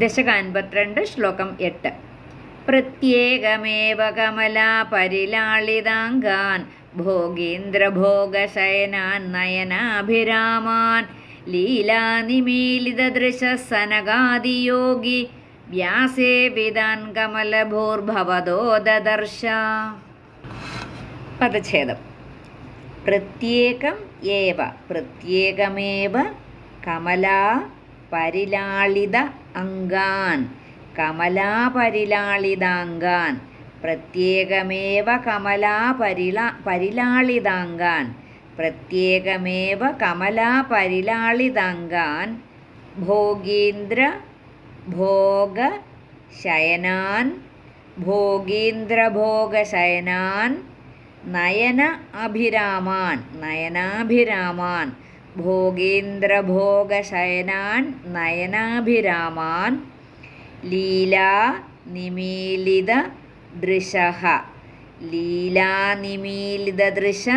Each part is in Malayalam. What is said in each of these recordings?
ദശക അൻപത്തിരണ്ട് ശ്ലോകം എട്ട്. പ്രത്യേകമേവ കമലാ പരിലാളിതാങ്കാൻ ഭോഗീന്ദ്രഭോഗശയനാൻ നയനാഭിരാമാൻ ലീലാനിമീലിതദൃശസനകാദിയോഗി വ്യാസേവിതാൻ കമലഭൂർഭവതോ ദദർശ പദച്ഛേദം. പ്രത്യേകം ഏവ പ്രത്യേകമേവ കമലാ പരിലാളിത അങ്കാൻ കമലാപരിലാളിതാങ്കാൻ പ്രത്യേകമേവ കമലാപരിള പരിലാളിതാങ്കാൻ പ്രത്യേകമേവ കമലാപരിലാളിതാങ്കാൻ ഭോഗീന്ദ്ര ഭോഗ ശയനാൻ. ഭോഗീന്ദ്രഭോഗശയനാൻ നയന അഭിരാമാൻ. നയനാഭിരാമാൻ. ഭോഗേന്ദ്രഭോഗശയനാൻ നയനാഭിരാമാൻ ലീലാ നിമീലിത ദൃശ. ലീലാനിമീലിത ദൃശ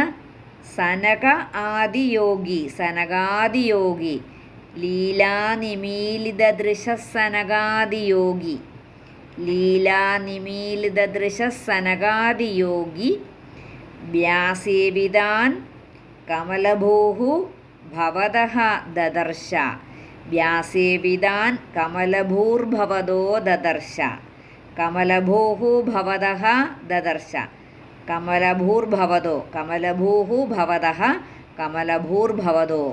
സനക ആദിയോഗി സനകാദിയോഗി. ലീലാനിമീലിതദൃശ സനകാദിയോഗി. ലീലാനിമീലിതദൃശ സനകാദിയോഗി. വ്യാസേവിതാൻ കമലഭൂः ഭവതः ദദർശ വ്യാസേവിതാൻ കമലഭൂർഭവതോ ദദർശ കമലഭൂः ഭവതഃ ദദർശ കമലഭൂർഭവതോ കമലഭൂः ഭവതഃ കമലഭൂർഭവതോ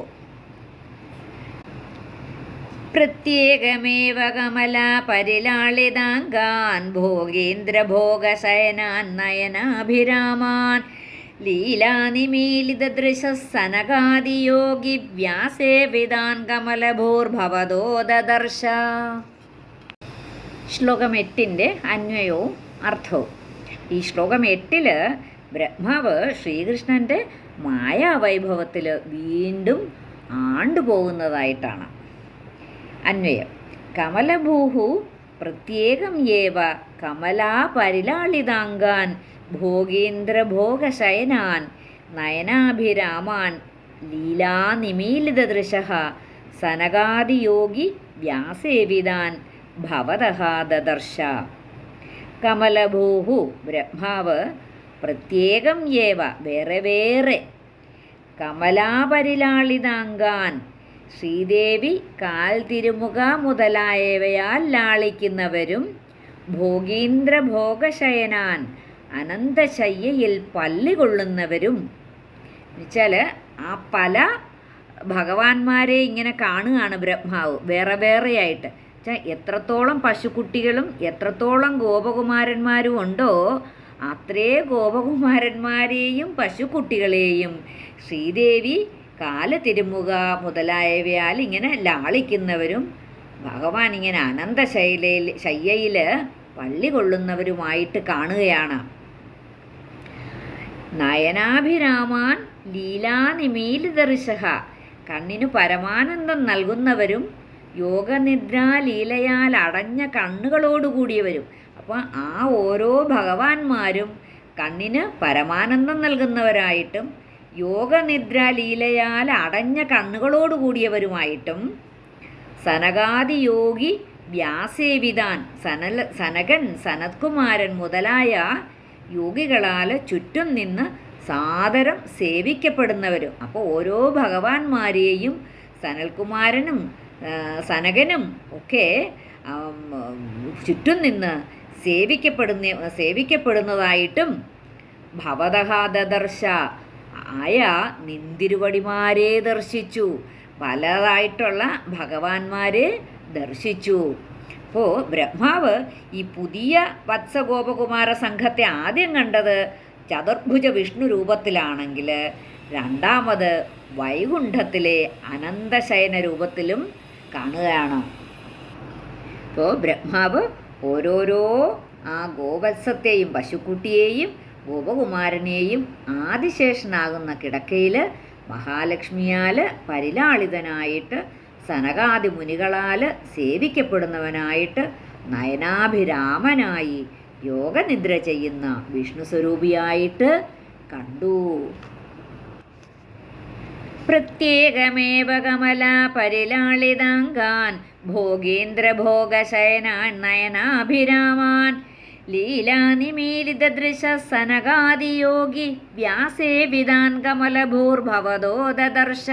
പ്രത്യേകമേവ കമലാ പരിലാളിതാംഗാൻ ഭോഗേന്ദ്രഭോഗശയനാൻ നയനാഭിരാമാൻ ലീലാനിമീലിതദൃശസനകാദിയോഗി വ്യാസേവിതാൻ കമലഭൂർഭവതോ ദദർശ ശ്ലോകം എട്ടിന്റെ അന്വയവും അർത്ഥവും. ഈ ശ്ലോകം എട്ടിൽ ബ്രഹ്മാവ് ശ്രീകൃഷ്ണന്റെ മായാവൈഭവത്തിൽ വീണ്ടും ആണ്ടുപോകുന്നതായിട്ടാണ് അന്വയം. കമലഭൂഹു പ്രത്യേകം ഏവ കമലാപരിലാളിതാംഗാൻ ഭോഗേന്ദ്രഭോഗശയനാൻ നയനാഭിരാമാൻ ലീലാനിമീലിതദൃശ സനകാദിയോഗി വ്യാസേവിതാൻ ഭവതഃ കമലഭൂഹു ബ്രഹ്മാവ് പ്രത്യേകം ഏവ വേറെ വേറെ. കമലാപരിലാളിതാങ്കാൻ ശ്രീദേവി കാൽ തിരുമുഖ മുതലായവയാൽ ലാളിക്കുന്നവരും ഭോഗീന്ദ്രഭോഗശയനാൻ അനന്തശയ്യയിൽ പല്ലുകൊള്ളുന്നവരും എന്നുവെച്ചാൽ ആ പല ഭഗവാന്മാരെ ഇങ്ങനെ കാണുകയാണ് ബ്രഹ്മാവ് വേറെ വേറെയായിട്ട്. വെച്ചാൽ എത്രത്തോളം പശുക്കുട്ടികളും എത്രത്തോളം ഗോപകുമാരന്മാരും ഉണ്ടോ അത്രേ ഗോപകുമാരന്മാരെയും പശുക്കുട്ടികളെയും ശ്രീദേവി കാല തിരുമുക മുതലായവയാൽ ഇങ്ങനെ ലാളിക്കുന്നവരും ഭഗവാൻ ഇങ്ങനെ അനന്തശൈലയിൽ ശയ്യയിൽ പള്ളി കൊള്ളുന്നവരുമായിട്ട് കാണുകയാണ്. നയനാഭിരാമാൻ ലീലാനിമീലിതർശഹ. കണ്ണിനു പരമാനന്ദം നൽകുന്നവരും യോഗനിദ്രാലീലയാൽ അടഞ്ഞ കണ്ണുകളോടുകൂടിയവരും. അപ്പോൾ ആ ഓരോ ഭഗവാന്മാരും കണ്ണിന് പരമാനന്ദം നൽകുന്നവരായിട്ടും യോഗനിദ്രാലീലയാൽ അടഞ്ഞ കണ്ണുകളോടുകൂടിയവരുമായിട്ടും സനകാദി യോഗി വ്യാസേവിതാൻ സനൽ സനകൻ സനത്കുമാരൻ മുതലായ യോഗികളാൽ ചുറ്റും നിന്ന് സാദരം സേവിക്കപ്പെടുന്നവരും. അപ്പോൾ ഓരോ ഭഗവാന്മാരെയും സനൽകുമാരനും സനകനും ഒക്കെ ചുറ്റും നിന്ന് സേവിക്കപ്പെടുന്ന സേവിക്കപ്പെടുന്നതായിട്ടും ഭവതഹാദർശ ആയ നിന്തിരുവടിമാരെ ദർശിച്ചു. പലതായിട്ടുള്ള ഭഗവാന്മാരെ ദർശിച്ചു. അപ്പോൾ ബ്രഹ്മാവ് ഈ പുതിയ വത്സഗോപകുമാര സംഘത്തെ ആദ്യം കണ്ടത് ചതുർഭുജ വിഷ്ണു രൂപത്തിലാണെങ്കിൽ രണ്ടാമത് വൈകുണ്ഠത്തിലെ അനന്തശയന രൂപത്തിലും കാണുകയാണ്. അപ്പോൾ ബ്രഹ്മാവ് ഓരോരോ ആ ഗോവത്സത്തെയും പശുക്കുട്ടിയെയും ഗോപകുമാരനെയും ആദിശേഷനാകുന്ന കിടക്കയിൽ മഹാലക്ഷ്മിയാൽ പരിലാളിതനായിട്ട് സനകാദി മുനികളാൽ സേവിക്കപ്പെടുന്നവനായിട്ട് നയനാഭിരാമനായി യോഗനിദ്ര ചെയ്യുന്ന വിഷ്ണു സ്വരൂപിയായിട്ട് കണ്ടു. പ്രത്യേകമേവ കമല പരിലാളിതാങ്കാൻ ഭോഗീന്ദ്രഭോഗശയനാൻ നയനാഭിരാമാൻ ലീലാനിമീലിതദൃശ സനകാദിയോഗി വ്യാസേ വിതാൻ കമലഭൂർഭവതോ ദദർശ